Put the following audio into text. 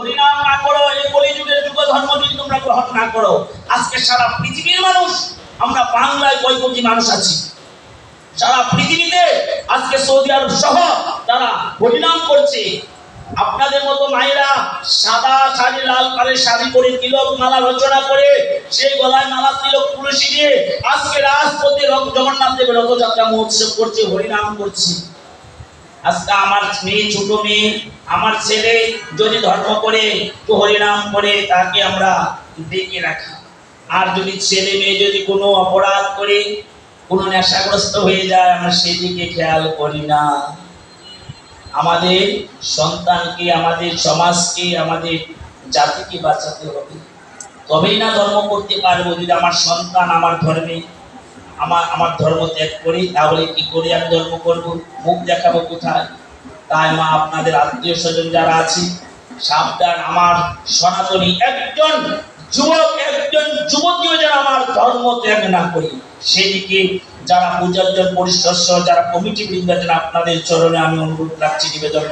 পরিণাম না করো, এই কলিযুগের যুগ ধর্ম যদি তোমরা গ্রহণ না করো, আজকে সারা পৃথিবীর মানুষ, আমরা বাংলায় কোটি মানুষ আছি। সারা পৃথিবীতে আজকে সৌদি আরব সহ তারা পরিণাম করছে। আপনাদের মতো মায়েরা সাদা শাড়ি, লাল কালের শাড়ি পরে তিলক মালা রচনা করে, সেই গলায় মালা তিলক তুলসী দিয়ে আজকে রাজপথে জগন্নাথ দেবের রথযাত্রা মহোৎসব করছে, হরিনাম করছে। আজকে আমার মেয়ে, ছোট মেয়ে, আমার ছেলে যদি ধর্ম করে, তো হরিনাম করে, তাকে আমরা ডেকে রাখি। আর যদি ছেলে মেয়ে যদি কোনো অপরাধ করে, কোনো নেশাগ্রস্ত হয়ে যায়, আমরা সেদিকে খেয়াল করি না। আমাদের সন্তানকে, আমাদের সমাজকে, আমাদের জাতিকে বাঁচাতে হবে। তবেই না ধর্ম করতে পারব যদি আমার সন্তান আমার ধর্মে আমার আমার ধর্ম ত্যাগ করি তাহলে কি করে আমি ধর্ম করব? মুখ দেখাবো কোথায়? তাই মা, আপনাদের আত্মীয় স্বজন যারা আছে, সাবধান, আমার সনাতনী একজন যুবক, একজন যুবতীও যেন আমার ধর্ম ত্যাগ না করি। সেদিকে যারা পূজার্জন পরিশ্রম যারা কমিটি বৃন্দ আপনাদের চরণে আমি অনুরোধ রাখছি, নিবেদন।